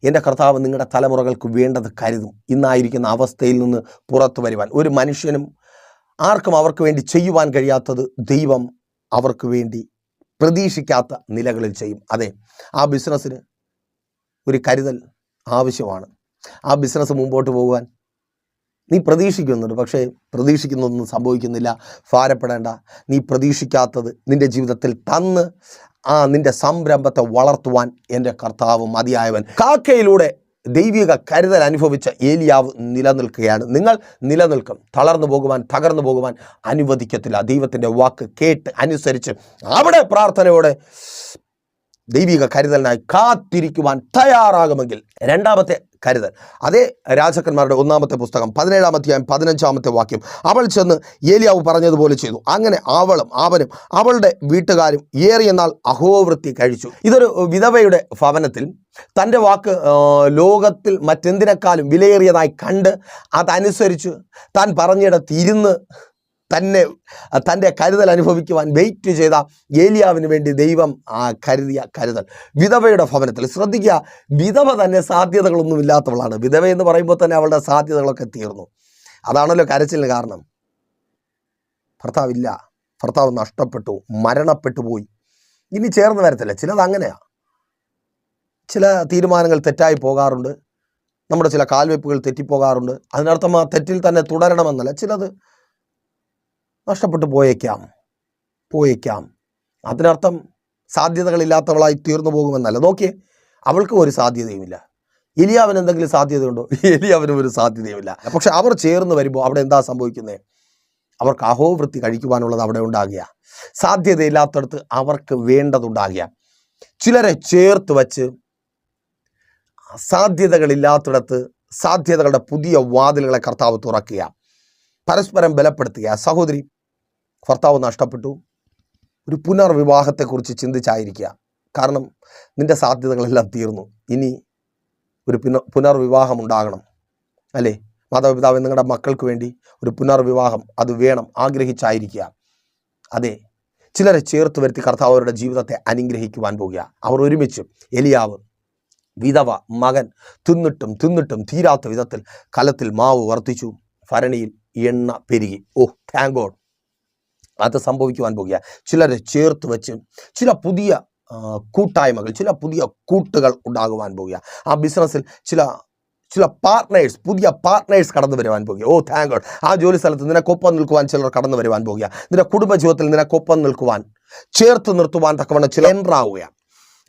എന്റെ കർത്താവ് നിങ്ങളുടെ തലമുറകൾക്ക് വേണ്ടത് കരുതും. ഇന്നായിരിക്കുന്ന അവസ്ഥയിൽ നിന്ന് പുറത്തു വരുവാൻ. ഒരു മനുഷ്യനും ആർക്കും അവർക്ക് വേണ്ടി ചെയ്യുവാൻ കഴിയാത്തത് ദൈവം അവർക്ക് വേണ്ടി പ്രതീക്ഷിക്കാത്ത നിലകളിൽ ചെയ്യും. അതെ ആ ബിസിനസ്സിന് ഒരു കരുതൽ ആവശ്യമാണ്. ആ ബിസിനസ് മുമ്പോട്ട് പോകുവാൻ നീ പ്രതീക്ഷിക്കുന്നുണ്ട് പക്ഷേ പ്രതീക്ഷിക്കുന്നൊന്നും സംഭവിക്കുന്നില്ല. ഭാരപ്പെടേണ്ട. നീ പ്രതീക്ഷിക്കാത്തത് നിന്റെ ജീവിതത്തിൽ തന്ന് ആ നിന്റെ സംരംഭത്തെ വളർത്തുവാൻ എന്റെ കർത്താവ് മതിയായവൻ. കാക്കയിലൂടെ ദൈവിക കരുതൽ അനുഭവിച്ച ഏലിയാവ് നിലനിൽക്കുകയാണ്. നിങ്ങൾ നിലനിൽക്കും. തളർന്നു പോകുവാൻ തകർന്നു പോകുവാൻ അനുവദിക്കത്തില്ല. ദൈവത്തിന്റെ വാക്ക് കേട്ട് അനുസരിച്ച് അവിടെ പ്രാർത്ഥനയോടെ ദൈവിക കരുതലിനായി കാത്തിരിക്കുവാൻ തയ്യാറാകുമെങ്കിൽ രണ്ടാമത്തെ കരുതൽ. അതേ രാജാക്കന്മാരുടെ ഒന്നാമത്തെ പുസ്തകം പതിനേഴാം അധ്യായം പതിനഞ്ചാമത്തെ വാക്യം. അവൾ ചെന്ന് ഏലിയാവ് പറഞ്ഞതുപോലെ ചെയ്തു. അങ്ങനെ അവളും അവനും അവളുടെ വീട്ടുകാരും ഏറിയ നാൾ അഹോവൃത്തി കഴിച്ചു. ഇതൊരു വിധവയുടെ ഭവനത്തിൽ തന്റെ വാക്ക് ലോകത്തിൽ മറ്റെന്തിനേക്കാളും വിലയേറിയതായി കണ്ട് അതനുസരിച്ച് താൻ പറഞ്ഞിടത്ത് ഇരുന്ന് തന്നെ തന്റെ കരുതൽ അനുഭവിക്കുവാൻ വെയിറ്റ് ചെയ്ത ഏലിയാവിന് വേണ്ടി ദൈവം ആ കരുതിയ കരുതൽ. വിധവയുടെ ഭവനത്തിൽ ശ്രദ്ധിക്കുക വിധവ തന്നെ സാധ്യതകളൊന്നും ഇല്ലാത്തവളാണ്. വിധവ എന്ന് പറയുമ്പോൾ തന്നെ അവളുടെ സാധ്യതകളൊക്കെ തീർന്നു. അതാണല്ലോ കരച്ചിലിന് കാരണം. ഭർത്താവില്ല ഭർത്താവ് നഷ്ടപ്പെട്ടു മരണപ്പെട്ടു പോയി. ഇനി ചേർന്ന് വരത്തില്ല. ചിലത് അങ്ങനെയാ. ചില തീരുമാനങ്ങൾ തെറ്റായി പോകാറുണ്ട്. നമ്മുടെ ചില കാൽവെപ്പുകൾ തെറ്റിപ്പോകാറുണ്ട്. അതിനർത്ഥം ആ തെറ്റിൽ തന്നെ തുടരണമെന്നല്ല. ചിലത് നഷ്ടപ്പെട്ടു പോയേക്കാം. പോയേക്കാം. അതിനർത്ഥം സാധ്യതകളില്ലാത്തവളായി തീർന്നു പോകുമെന്നല്ല. നോക്കിയേ അവൾക്കും ഒരു സാധ്യതയുമില്ല. എലിയാവിന് എന്തെങ്കിലും സാധ്യതയുണ്ടോ? *laughs* എലിയാവിനും ഒരു സാധ്യതയുമില്ല. പക്ഷെ അവർ ചേർന്ന് വരുമ്പോൾ അവിടെ എന്താ സംഭവിക്കുന്നത് അവർക്ക് അഹോവൃത്തി കഴിക്കുവാനുള്ളത് അവിടെ ഉണ്ടാകുക. സാധ്യതയില്ലാത്തടത്ത് അവർക്ക് വേണ്ടതുണ്ടാകുക. ചിലരെ ചേർത്ത് വച്ച് സാധ്യതകളില്ലാത്തിടത്ത് സാധ്യതകളുടെ പുതിയ വാതിലുകളെ കർത്താവ് തുറക്കുക. പരസ്പരം ബലപ്പെടുത്തുക. സഹോദരി ഭർത്താവ് നഷ്ടപ്പെട്ടു. ഒരു പുനർവിവാഹത്തെക്കുറിച്ച് ചിന്തിച്ചായിരിക്കുക. കാരണം നിന്റെ സാധ്യതകളെല്ലാം തീർന്നു. ഇനി ഒരു പുന പുനർവിവാഹം ഉണ്ടാകണം. അല്ലേ? മാതാപിതാവ് നിങ്ങളുടെ മക്കൾക്ക് വേണ്ടി ഒരു പുനർവിവാഹം അത് വേണം ആഗ്രഹിച്ചായിരിക്കുക. അതെ. ചിലരെ ചേർത്ത് വരുത്തി കർത്താവ് അവരുടെ ജീവിതത്തെ അനുഗ്രഹിക്കുവാൻ പോകുക. അവർ ഒരുമിച്ച് എലിയാവ് വിധവ മകൻ തിന്നിട്ടും തിന്നിട്ടും തീരാത്ത വിധത്തിൽ കലത്തിൽ മാവ് വർദ്ധിച്ചു ഭരണിയിൽ എണ്ണ പെരുകി. ഓ താങ്ക് ഗോഡ് അത് സംഭവിക്കുവാൻ പോകുക. ചിലരെ ചേർത്ത് വെച്ച് ചില പുതിയ കൂട്ടായ്മകൾ ചില പുതിയ കൂട്ടുകൾ ഉണ്ടാകുവാൻ പോകുക. ആ ബിസിനസ്സിൽ ചില ചില പാർട്ട്നേഴ്സ് പുതിയ പാർട്ട്നേഴ്സ് കടന്നു വരുവാൻ പോകുക. ഓ താങ്ക് ഗോഡ് ആ ജോലി സ്ഥലത്ത് നിനക്കൊപ്പം നിൽക്കുവാൻ ചിലർ കടന്നു വരുവാൻ പോകുക. നിന്റെ കുടുംബജീവിതത്തിൽ നിനക്കൊപ്പം നിൽക്കുവാൻ ചേർത്ത് നിർത്തുവാൻ തക്കവണ്ണം ചില എൻട്രാവുകയാണ്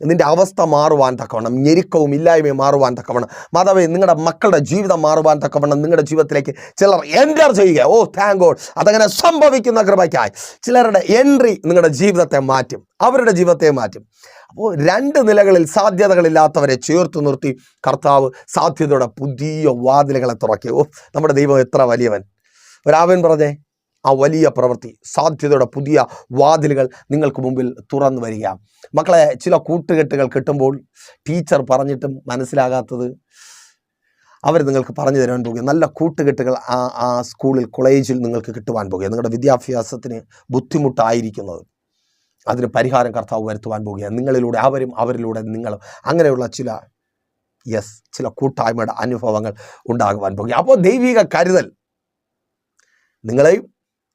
നിന്റെ അവസ്ഥ മാറുവാൻ തക്കവണ്ണം ഞെരുക്കവും ഇല്ലായ്മയും മാറുവാൻ തക്കവണ്ണം. മാതാവേ നിങ്ങളുടെ മക്കളുടെ ജീവിതം മാറുവാൻ തക്കവണ്ണം നിങ്ങളുടെ ജീവിതത്തിലേക്ക് ചിലർ എന്റർ ചെയ്യുക. ഓ താങ്ക് ഗോഡ് അതങ്ങനെ സംഭവിക്കുന്ന കൃപയ്ക്കായി. ചിലരുടെ എൻട്രി നിങ്ങളുടെ ജീവിതത്തെ മാറ്റും. അവരുടെ ജീവിതത്തെ മാറ്റും. അപ്പോൾ രണ്ട് നിലകളിൽ സാധ്യതകളില്ലാത്തവരെ ചേർത്ത് നിർത്തി കർത്താവ് സാധ്യതയുടെ പുതിയ വാതിലുകളെ തുറക്കി. ഓ നമ്മുടെ ദൈവം എത്ര വലിയവൻ. ഒരാവൻ പറഞ്ഞേ. ആ വലിയ പ്രവൃത്തി സാധ്യതയുടെ പുതിയ വാതിലുകൾ നിങ്ങൾക്ക് മുമ്പിൽ തുറന്നു വരിക മക്കളെ ചില കൂട്ടുകെട്ടുകൾ കിട്ടുമ്പോൾ ടീച്ചർ പറഞ്ഞിട്ടും മനസ്സിലാകാത്തത് അവർ നിങ്ങൾക്ക് പറഞ്ഞു തരാൻ പോകുക നല്ല കൂട്ടുകെട്ടുകൾ ആ ആ സ്കൂളിൽ കോളേജിൽ നിങ്ങൾക്ക് കിട്ടുവാൻ പോകുക നിങ്ങളുടെ വിദ്യാഭ്യാസത്തിന് ബുദ്ധിമുട്ടായിരിക്കുന്നത്. അതിന് പരിഹാരം കർത്താവ് വരുത്തുവാൻ പോകുക നിങ്ങളിലൂടെ അവരും അവരിലൂടെ നിങ്ങളും അങ്ങനെയുള്ള ചില യെസ് ചില കൂട്ടായ്മയുടെ അനുഭവങ്ങൾ ഉണ്ടാകുവാൻ പോകുക അപ്പോൾ ദൈവിക കരുതൽ നിങ്ങളെയും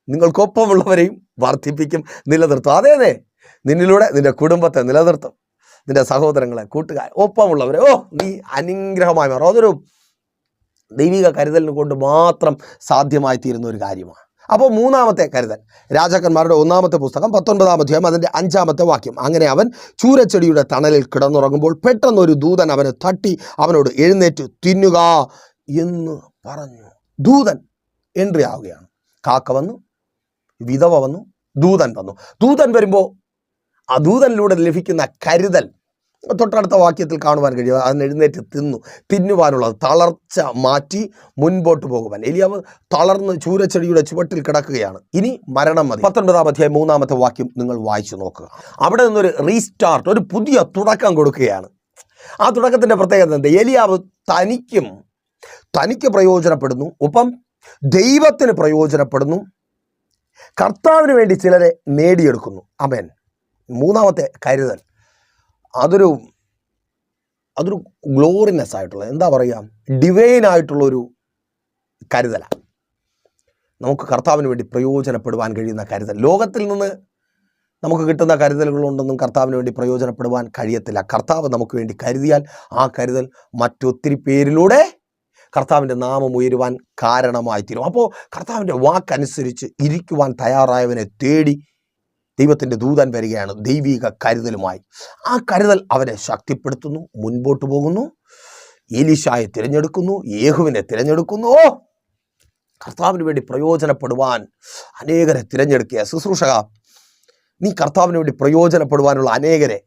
നിങ്ങൾക്കൊപ്പമുള്ളവരെയും വർദ്ധിപ്പിക്കും നിലനിർത്തും. അതേ അതെ. നിന്നിലൂടെ നിന്റെ കുടുംബത്തെ നിലനിർത്തും. നിന്റെ സഹോദരങ്ങളെ കൂട്ടുകാർ ഒപ്പമുള്ളവരെ. ഓ നീ അനുഗ്രഹമായി മാറും. അതൊരു ദൈവിക കരുതലിനെ കൊണ്ട് മാത്രം സാധ്യമായി തീരുന്ന ഒരു കാര്യമാണ്. അപ്പോൾ മൂന്നാമത്തെ കരുതൽ. രാജാക്കന്മാരുടെ ഒന്നാമത്തെ പുസ്തകം പത്തൊൻപതാം അധ്യായം അതിന്റെ അഞ്ചാമത്തെ വാക്യം. അങ്ങനെ അവൻ ചൂരച്ചെടിയുടെ തണലിൽ കിടന്നുറങ്ങുമ്പോൾ പെട്ടെന്ന് ഒരു ദൂതൻ അവനെ തട്ടി അവനോട് എഴുന്നേറ്റ് തിന്നുക എന്ന് പറഞ്ഞു. ദൂതൻ എൻട്രി ആവുകയാണ്. കാക്ക വന്നു വിധവ വന്നു ദൂതൻ വന്നു. ദൂതൻ വരുമ്പോൾ ആ ദൂതനിലൂടെ ലഭിക്കുന്ന കരുതൽ തൊട്ടടുത്ത വാക്യത്തിൽ കാണുവാൻ കഴിയും. അതിന് എഴുന്നേറ്റ് തിന്നു. തിന്നുവാനുള്ളത് തളർച്ച മാറ്റി മുൻപോട്ട് പോകുവാൻ. എലിയാവ് തളർന്ന് ചൂരച്ചെടിയുടെ ചുവട്ടിൽ കിടക്കുകയാണ്. ഇനി മരണം മതി. പത്തൊൻപതാം അധ്യായം മൂന്നാമത്തെ വാക്യം നിങ്ങൾ വായിച്ചു നോക്കുക. അവിടെ നിന്നൊരു റീസ്റ്റാർട്ട് ഒരു പുതിയ തുടക്കം കൊടുക്കുകയാണ്. ആ തുടക്കത്തിന്റെ പ്രത്യേകത എന്താ? എലിയാവ് തനിക്കും തനിക്ക് പ്രയോജനപ്പെടുന്നു. ഒപ്പം ദൈവത്തിന് പ്രയോജനപ്പെടുന്നു. കർത്താവിന് വേണ്ടി ചിലരെ നേടിയെടുക്കുന്നു. അമേൻ മൂന്നാമത്തെ കരുതൽ. അതൊരു അതൊരു ഗ്ലോറിനെസ് ആയിട്ടുള്ള എന്താ പറയുക ഡിവൈൻ ആയിട്ടുള്ളൊരു കരുതലാണ് നമുക്ക് കർത്താവിന് വേണ്ടി പ്രയോജനപ്പെടുവാൻ കഴിയുന്ന കരുതൽ. ലോകത്തിൽ നിന്ന് നമുക്ക് കിട്ടുന്ന കരുതലുകളുണ്ടെന്നും കർത്താവിന് വേണ്ടി പ്രയോജനപ്പെടുവാൻ കഴിയത്തില്ല. കർത്താവ് നമുക്ക് വേണ്ടി കരുതിയാൽ ആ കരുതൽ മറ്റൊത്തിരി പേരിലൂടെ കർത്താവിന്റെ നാമം ഉയരുവാൻ കാരണമായി തീരും അപ്പോൾ കർത്താവിന്റെ വാക്കനുസരിച്ച് ഇരിക്കുവാൻ തയ്യാറായവനെ തേടി ദൈവത്തിന്റെ ദൂതൻ വരികയാണ് ദൈവിക കരുതലുമായി. ആ കരുതൽ അവനെ ശക്തിപ്പെടുത്തുന്നു മുൻപോട്ട് പോകുന്നു ഏലീശായെ തിരഞ്ഞെടുക്കുന്നു യേഹുവിനെ തിരഞ്ഞെടുക്കുന്നു. കർത്താവിന് വേണ്ടി പ്രയോജനപ്പെടുവാൻ അനേകരെ തിരഞ്ഞെടുക്കുക. ശുശ്രൂഷക നീ കർത്താവിന് വേണ്ടി പ്രയോജനപ്പെടുവാനുള്ള അനേകരെ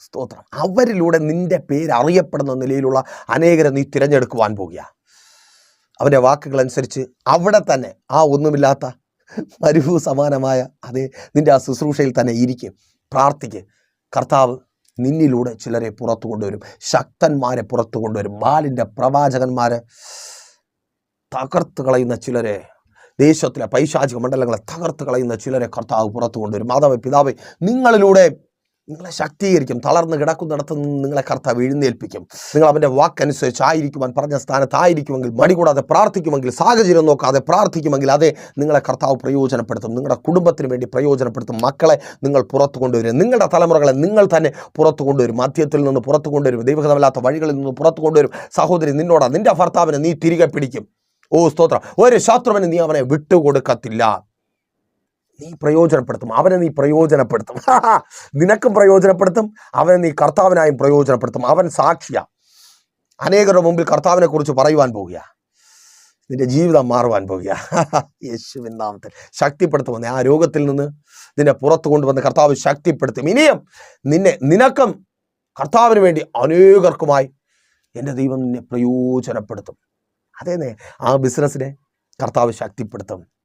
സ്തോത്രം. അവരിലൂടെ നിന്റെ പേര് അറിയപ്പെടുന്ന നിലയിലുള്ള അനേകരെ നീ തിരഞ്ഞെടുക്കുവാൻ പോകുക. അവന്റെ വാക്കുകൾ അനുസരിച്ച് അവിടെ തന്നെ ആ ഒന്നുമില്ലാത്ത മരുഭൂ സമാനമായ അതേ നിന്റെ ആ ശുശ്രൂഷയിൽ തന്നെ ഇരിക്കും. പ്രാർത്ഥിക്ക്. കർത്താവ് നിന്നിലൂടെ ചിലരെ പുറത്തു കൊണ്ടുവരും. ശക്തന്മാരെ പുറത്തു കൊണ്ടുവരും. ബാലിന്റെ പ്രവാചകന്മാരെ തകർത്ത് കളയുന്ന ചിലരെ ദേശത്തിലെ പൈശാചിക മണ്ഡലങ്ങളെ തകർത്ത് കളയുന്ന ചിലരെ കർത്താവ് പുറത്തു കൊണ്ടുവരും. മാതാവ് പിതാവ് നിങ്ങളിലൂടെ നിങ്ങളെ ശാക്തീകരിക്കും. തളർന്ന് കിടക്കുന്നിടത്ത് നിന്ന് നിങ്ങളെ കർത്താവ് എഴുന്നേൽപ്പിക്കും. നിങ്ങൾ അവന്റെ വാക്കനുസരിച്ച് ആയിരിക്കുവാൻ പറഞ്ഞ സ്ഥാനത്തായിരിക്കുമെങ്കിൽ മടി കൂടാതെ പ്രാർത്ഥിക്കുമെങ്കിൽ സാഹചര്യം നോക്കാതെ പ്രാർത്ഥിക്കുമെങ്കിൽ അതെ നിങ്ങളെ കർത്താവ് പ്രയോജനപ്പെടുത്തും. നിങ്ങളുടെ കുടുംബത്തിന് വേണ്ടി പ്രയോജനപ്പെടുത്തും. മക്കളെ നിങ്ങൾ പുറത്തു കൊണ്ടുവരും. നിങ്ങളുടെ തലമുറകളെ നിങ്ങൾ തന്നെ പുറത്തു കൊണ്ടുവരും. മധ്യത്തിൽ നിന്ന് പുറത്തു കൊണ്ടുവരും. ദൈവഹിതമല്ലാത്ത വഴികളിൽ നിന്ന് പുറത്തു കൊണ്ടുവരും. സഹോദരി നിന്നോടാ. നിന്റെ ഭർത്താവിനെ നീ തിരികെ പിടിക്കും. ഓ സ്തോത്രം. ഒരു ശത്രുവിന് നീ അവനെ വിട്ടുകൊടുക്കത്തില്ല. നീ പ്രയോജനപ്പെടുത്തും. അവനെ നീ പ്രയോജനപ്പെടുത്തും. *laughs* നിനക്കും പ്രയോജനപ്പെടുത്തും. അവനെ നീ കർത്താവിനായും പ്രയോജനപ്പെടുത്തും. അവൻ സാക്ഷിയ. അനേകരുടെ മുമ്പിൽ കർത്താവിനെ കുറിച്ച് പറയുവാൻ പോകുക നിന്റെ ജീവിതം മാറുവാൻ പോകുക *laughs* യേശുവിൻ നാമത്തിൽ ശക്തിപ്പെടുത്തുമെന്ന് ആ രോഗത്തിൽ നിന്ന് നിന്നെ പുറത്തു കൊണ്ടുവന്ന് കർത്താവ് ശക്തിപ്പെടുത്തും. ഇനിയും നിന്നെ നിനക്കും കർത്താവിന് വേണ്ടി അനേകർക്കുമായി എന്റെ ദൈവം നിന്നെ പ്രയോജനപ്പെടുത്തും. അതേന്നെ ആ ബിസിനസ്സിനെ കർത്താവ് ശക്തിപ്പെടുത്തും.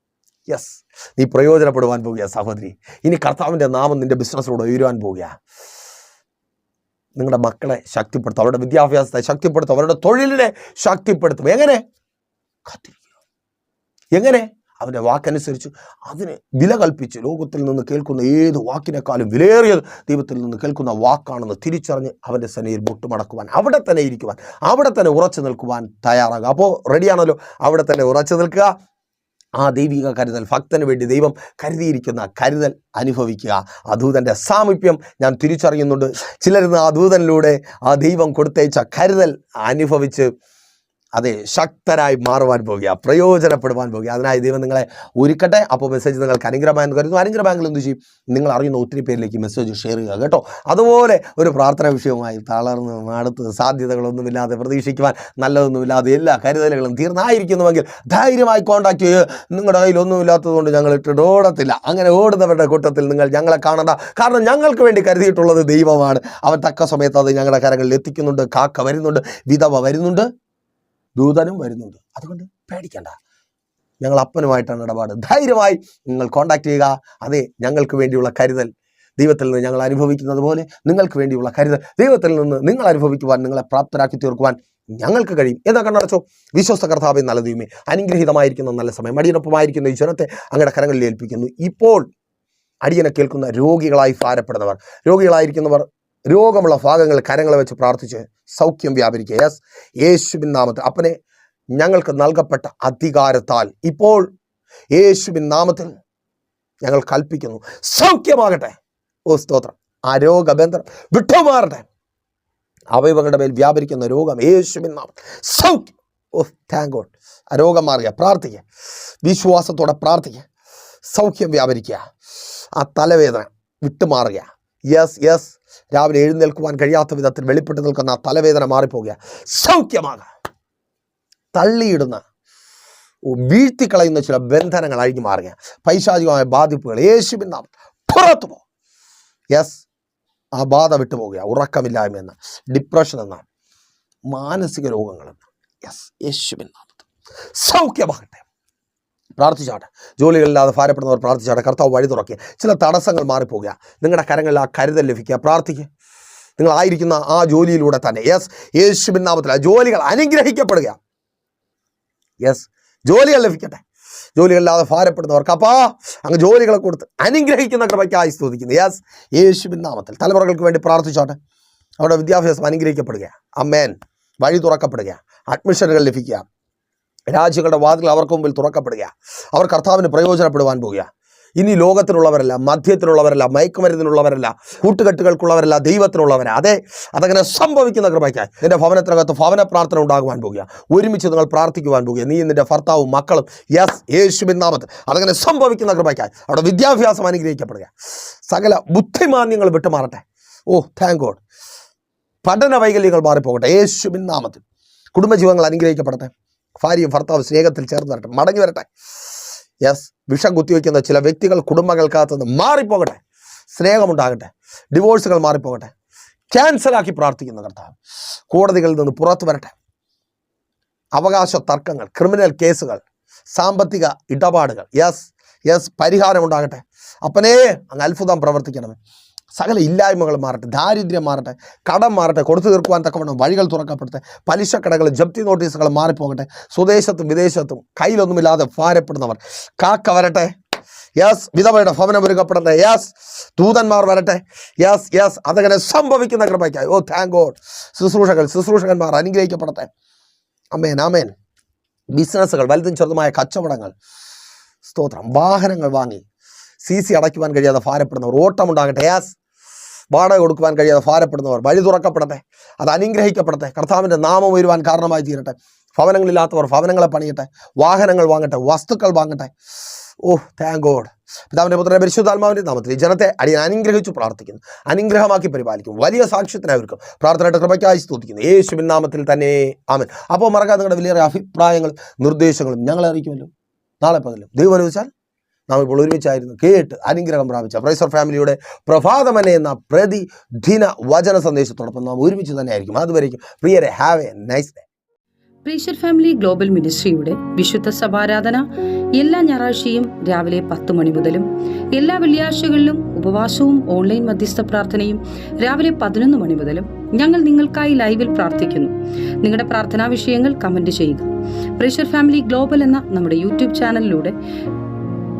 യെസ് നീ പ്രയോജനപ്പെടുവാൻ പോകുക സഹോദരി. ഇനി കർത്താവിന്റെ നാമം നിന്റെ ബിസിനസ്സിലൂടെ ഉയരുവാൻ പോകുക നിങ്ങളുടെ മക്കളെ ശക്തിപ്പെടുത്തും അവരുടെ വിദ്യാഭ്യാസത്തെ ശക്തിപ്പെടുത്തും അവരുടെ തൊഴിലിനെ ശക്തിപ്പെടുത്തും. എങ്ങനെ? എങ്ങനെ? അവന്റെ വാക്കനുസരിച്ച് അതിന് വില കൽപ്പിച്ച് ലോകത്തിൽ നിന്ന് കേൾക്കുന്ന ഏത് വാക്കിനേക്കാളും വിലയേറിയത് ദൈവത്തിൽ നിന്ന് കേൾക്കുന്ന വാക്കാണെന്ന് തിരിച്ചറിഞ്ഞ് അവന്റെ സനയിൽ മുട്ടുമടക്കുവാൻ അവിടെ തന്നെ ഇരിക്കുവാൻ അവിടെ തന്നെ ഉറച്ചു നിൽക്കുവാൻ തയ്യാറാകുക. അപ്പോൾ റെഡിയാണല്ലോ അവിടെ തന്നെ ഉറച്ചു നിൽക്കുക. ആ ദൈവിക കരുതൽ ഭക്തന് വേണ്ടി ദൈവം കരുതിയിരിക്കുന്ന കരുതൽ അനുഭവിക്കുക. ആ സാമീപ്യം ഞാൻ തിരിച്ചറിയുന്നുണ്ട്. ചിലരുന്ന് ആ ദൂതനിലൂടെ ആ ദൈവം കൊടുത്തയച്ച കരുതൽ അനുഭവിച്ച് അതെ ശക്തരായി മാറുവാൻ പോകുക പ്രയോജനപ്പെടുവാൻ പോകുക. അതിനായി ദൈവം നിങ്ങളെ ഒരുക്കട്ടെ. അപ്പോൾ മെസ്സേജ് നിങ്ങൾക്ക് അനുഗ്രഹമായെന്ന് കരുതുന്നു. അനുഗ്രഹ ബാങ്കിൽ എന്ത് ചെയ്യും? നിങ്ങൾ അറിയുന്ന ഒത്തിരി പേരിലേക്ക് മെസ്സേജ് ഷെയർ ചെയ്യുക കേട്ടോ. അതുപോലെ ഒരു പ്രാർത്ഥന വിഷയവുമായി തളർന്ന് അടുത്ത് സാധ്യതകളൊന്നുമില്ലാതെ പ്രതീക്ഷിക്കുവാൻ നല്ലതൊന്നുമില്ലാതെ എല്ലാ കരുതലുകളും തീർന്നായിരിക്കുന്നുവെങ്കിൽ ധൈര്യമായി കോൺടാക്ട് ചെയ്യുക നിങ്ങളുടെ കയ്യിൽ ഒന്നുമില്ലാത്തതുകൊണ്ട് ഞങ്ങൾ ഇട്ടിട്ട് ഓടത്തില്ല അങ്ങനെ ഓടുന്നവരുടെ കൂട്ടത്തിൽ നിങ്ങൾ ഞങ്ങളെ കാണണ്ട. കാരണം ഞങ്ങൾക്ക് വേണ്ടി കരുതിയിട്ടുള്ളത് ദൈവമാണ്. അവൻ തക്ക സമയത്ത് അത് ഞങ്ങളുടെ കരങ്ങളിൽ എത്തിക്കുന്നുണ്ട്. കാക്ക വരുന്നുണ്ട്. വിധവ വരുന്നുണ്ട്. ദൂതനും വരുന്നുണ്ട്. അതുകൊണ്ട് പേടിക്കണ്ട. ഞങ്ങൾ അപ്പനുമായിട്ടാണ് ഇടപാട്. ധൈര്യമായി നിങ്ങൾ കോൺടാക്ട് ചെയ്യുക. അതെ ഞങ്ങൾക്ക് വേണ്ടിയുള്ള കരുതൽ. ദൈവത്തിൽ നിന്ന് ഞങ്ങൾ അനുഭവിക്കുന്നത് പോലെ നിങ്ങൾക്ക് വേണ്ടിയുള്ള കരുതൽ. ദൈവത്തിൽ നിന്ന് നിങ്ങൾ അനുഭവിക്കുവാൻ നിങ്ങളെ പ്രാപ്തരാക്കി തീർക്കുവാൻ ഞങ്ങൾക്ക് കഴിയും. എന്നാ കണ്ണടച്ചോ? വിശ്വസ്ത കർത്താവ് നല്ല ദൈവമേ അനുഗ്രഹീതമായിരിക്കുന്ന നല്ല സമയം അടിയനൊപ്പമായിരിക്കുന്ന ഈ ജനത്തെ അങ്ങയുടെ കരങ്ങളിൽ ഏൽപ്പിക്കുന്നു. ഇപ്പോൾ അടിയനെ കേൾക്കുന്ന രോഗികളായി ഭാരപ്പെടുന്നവർ രോഗികളായിരിക്കുന്നവർ രോഗമുള്ള ഭാഗങ്ങൾ കരങ്ങളെ വെച്ച് പ്രാർത്ഥിച്ച് സൗഖ്യം വ്യാപരിക്കുക. യെസ് യേശുവിൻ നാമത്തിൽ. അപ്പനെ ഞങ്ങൾക്ക് നൽകപ്പെട്ട അധികാരത്താൽ ഇപ്പോൾ യേശുവിൻ നാമത്തിൽ ഞങ്ങൾ കൽപ്പിക്കുന്നു. സൗഖ്യമാകട്ടെ. ഓ സ്തോത്രം. ആ രോഗബന്ധനം വിട്ടുമാറട്ടെ. അവയവങ്ങളുടെ മേൽ വ്യാപരിക്കുന്ന രോഗം യേശുവിൻ നാമത്തിൽ. സൗഖ്യം. ഓ താങ്ക് ഗോഡ് ആ രോഗം മാറുക. പ്രാർത്ഥിക്കുക. വിശ്വാസത്തോടെ പ്രാർത്ഥിക്കുക. സൗഖ്യം വ്യാപരിക്കുക. ആ തലവേദന വിട്ടുമാറുക. യെസ് യെസ് രാവിലെ എഴുന്നേൽക്കുവാൻ കഴിയാത്ത വിധത്തിൽ വെളിപ്പെട്ട് നിൽക്കുന്ന തലവേദന മാറിപ്പോകുക സൗഖ്യമാണ് തള്ളിയിടുന്ന വീഴ്ത്തിക്കളയുന്ന ചില ബന്ധനങ്ങൾ അഴിഞ്ഞു മാറുക പൈശാചികമായ ബാധിപ്പുകൾ. യേശുവിൻ നാമം പുറത്തു പോ യെസ് ആ ബാധ വിട്ടുപോകുക ഉറക്കമില്ലായ്മ എന്ന ഡിപ്രഷൻ എന്ന മാനസിക രോഗങ്ങളെന്ന് യെസ് യേശുവിൻ നാമത്തിൽ. സൗഖ്യമാകട്ടെ. പ്രാർത്ഥിച്ചാട്ടെ. ജോലികളില്ലാതെ ഭാരപ്പെടുന്നവർ പ്രാർത്ഥിച്ചാട്ടെ. കർത്താവ് വഴി തുറക്കുക ചില തടസ്സങ്ങൾ മാറിപ്പോകുക. നിങ്ങളുടെ കരങ്ങളിൽ ആ കരുതൽ ലഭിക്കുക. പ്രാർത്ഥിക്കുക നിങ്ങളായിരിക്കുന്ന ആ ജോലിയിലൂടെ തന്നെ. യെസ് യേശുവിൻ നാമത്തിൽ ആ ജോലികൾ അനുഗ്രഹിക്കപ്പെടുക. യെസ് ജോലികൾ ലഭിക്കട്ടെ. ജോലികളില്ലാതെ ഭാരപ്പെടുന്നവർക്ക് അപ്പാ അങ്ങ് ജോലികളെ കൊടുത്ത് അനുഗ്രഹിക്കുന്ന കൃപയ്ക്കായി സ്തുതിക്കുന്നു. യെസ് യേശുവിൻ നാമത്തിൽ. തലമുറകൾക്ക് വേണ്ടി പ്രാർത്ഥിച്ചോട്ടെ. അവിടെ വിദ്യാഭ്യാസം അനുഗ്രഹിക്കപ്പെടുക. അമ്മേൻ വഴി തുറക്കപ്പെടുക. അഡ്മിഷനുകൾ ലഭിക്കുക. രാജ്യങ്ങളുടെ വാതിൽ അവർക്ക് മുമ്പിൽ തുറക്കപ്പെടുക അവർ കർത്താവിന് പ്രയോജനപ്പെടുവാൻ പോവുക ഇനി ലോകത്തിനുള്ളവരല്ല മദ്യത്തിനുള്ളവരല്ല മയക്കുമരുന്നിനുള്ളവരല്ല കൂട്ടുകെട്ടുകൾക്കുള്ളവരല്ല ദൈവത്തിനുള്ളവരാ. അതെ അതങ്ങനെ സംഭവിക്കുന്ന കൃപയ്ക്കായി നിന്റെ ഭവനത്തിനകത്ത് ഭവന പ്രാർത്ഥന ഉണ്ടാകുവാൻ പോകുക ഒരുമിച്ച് നിങ്ങൾ പ്രാർത്ഥിക്കുവാൻ പോകുക നീ നിന്റെ ഭർത്താവും മക്കളും യെസ് യേശുവിൻ നാമത്തിൽ. അതങ്ങനെ സംഭവിക്കുന്ന കൃപയ്ക്കായി അവിടെ വിദ്യാഭ്യാസം അനുഗ്രഹിക്കപ്പെടുക സകല ബുദ്ധിമാന്യങ്ങൾ വിട്ടുമാറട്ടെ. ഓ താങ്ക് ഗോഡ് പഠന വൈകല്യങ്ങൾ മാറിപ്പോകട്ടെ. യേശുവിൻ നാമത്തിൽ. കുടുംബജീവങ്ങൾ അനുഗ്രഹിക്കപ്പെടട്ടെ. ഭാര്യയും ഭർത്താവും സ്നേഹത്തിൽ ചേർന്ന് വരട്ടെ മടങ്ങി വരട്ടെ. യെസ് വിഷം കുത്തിവെക്കുന്ന ചില വ്യക്തികൾ കുടുംബങ്ങൾക്കകത്ത് നിന്ന് മാറിപ്പോകട്ടെ സ്നേഹമുണ്ടാകട്ടെ ഡിവോഴ്സുകൾ മാറിപ്പോകട്ടെ ക്യാൻസലാക്കി പ്രാർത്ഥിക്കുന്ന കർത്താവ് കോടതികളിൽ നിന്ന് പുറത്തു വരട്ടെ. അവകാശ തർക്കങ്ങൾ ക്രിമിനൽ കേസുകൾ സാമ്പത്തിക ഇടപാടുകൾ. യെസ് യെസ് പരിഹാരമുണ്ടാകട്ടെ അപ്പനേ അങ്ങ് അത്ഭുതം പ്രവർത്തിക്കണമേ. സകല ഇല്ലായ്മകൾ മാറട്ടെ ദാരിദ്ര്യം മാറട്ടെ കടം മാറട്ടെ കൊടുത്തു തീർക്കുവാൻ തക്കവണ്ണം വഴികൾ തുറക്കപ്പെടട്ടെ പലിശക്കടകൾ ജപ്തി നോട്ടീസുകൾ മാറിപ്പോകട്ടെ സ്വദേശത്തും വിദേശത്തും കയ്യിലൊന്നുമില്ലാതെ ഭാരപ്പെടുന്നവർ. കാക്ക വരട്ടെ. യെസ് വിധവയുടെ ഭവനം ഒരുക്കപ്പെടട്ടെ യെസ് ദൂതന്മാർ വരട്ടെ. യെസ് യെസ് അതങ്ങനെ സംഭവിക്കുന്ന കൃപയ്ക്കായി. ഓ താങ്ക് ഗോഡ് ശുശ്രൂഷകൾ ശുശ്രൂഷകന്മാർ അനുഗ്രഹിക്കപ്പെടട്ടെ. അമേൻ ആമേൻ. ബിസിനസ്സുകൾ വലുതും ചെറുതുമായ കച്ചവടങ്ങൾ. സ്തോത്രം. വാഹനങ്ങൾ വാങ്ങി സി സി അടയ്ക്കുവാൻ കഴിയാതെ ഭാരപ്പെടുന്നവർ. ഓട്ടമുണ്ടാകട്ടെ. യാസ്. വാടക കൊടുക്കുവാൻ കഴിയാതെ ഭാരപ്പെടുന്നവർ വഴി തുറക്കപ്പെടട്ടെ അത് അനുഗ്രഹിക്കപ്പെടട്ടെ കർത്താവിന്റെ നാമം ഉയരുവാൻ കാരണമായി തീരട്ടെ. ഭവനങ്ങളില്ലാത്തവർ ഭവനങ്ങളെ പണിയട്ടെ വാഹനങ്ങൾ വാങ്ങട്ടെ വസ്തുക്കൾ വാങ്ങട്ടെ. ഓ താങ്ക് ഗോഡ് പിതാവിന്റെ പുത്രനെ പരിശുദ്ധാത്മാവിന്റെ നാമത്തിൽ ജനത്തെ അടിയൻ അനുഗ്രഹിച്ചു പ്രാർത്ഥിക്കുന്നു. അനുഗ്രഹമാക്കി പരിപാലിക്കും വലിയ സാക്ഷ്യത്തിനായിരിക്കും പ്രാർത്ഥനയുടെ കൃപയ്ക്കായി സ്തുതിക്കുന്നു. യേശുവിൻ നാമത്തിൽ തന്നെ. ആമൻ. അപ്പോൾ മറക്കാതെ നിങ്ങളുടെ വലിയ അഭിപ്രായങ്ങളും നിർദ്ദേശങ്ങളും ഞങ്ങളെ അറിയിക്കുമല്ലോ. നാളെ പകലും. ദൈവം അനുവദിച്ചാൽ നാം ഇപ്പോൾ ഒരുമിച്ചായിരുന്നു കേട്ട് അനുഗ്രഹം പ്രാപിച്ച പ്രൈസർ ഫാമിലിയുടെ പ്രഭാതമനെ എന്ന പ്രതിദിന വചന സന്ദേശത്തോടൊപ്പം നാം ഒരുമിച്ച് തന്നെ ആയിരിക്കും അതുവരേക്കും പ്രിയരെ have a nice day pressure family global മിനിസ്ട്രിയുടെ വിശുദ്ധ സഭാരാധന എല്ലാ ഞായറാഴ്ചയും രാവിലെ പത്ത് മണി മുതലും എല്ലാ വെള്ളിയാഴ്ചകളിലും ഉപവാസവും ഓൺലൈൻ മധ്യസ്ഥ പ്രാർത്ഥനയും രാവിലെ പതിനൊന്ന് മണി മുതലും ഞങ്ങൾ നിങ്ങൾക്കായി ലൈവിൽ പ്രാർത്ഥിക്കുന്നു. നിങ്ങളുടെ പ്രാർത്ഥനാ വിഷയങ്ങൾ കമന്റ് ചെയ്യുക. പ്രീഷർ ഫാമിലി ഗ്ലോബൽ എന്ന നമ്മുടെ യൂട്യൂബ് ചാനലിലൂടെ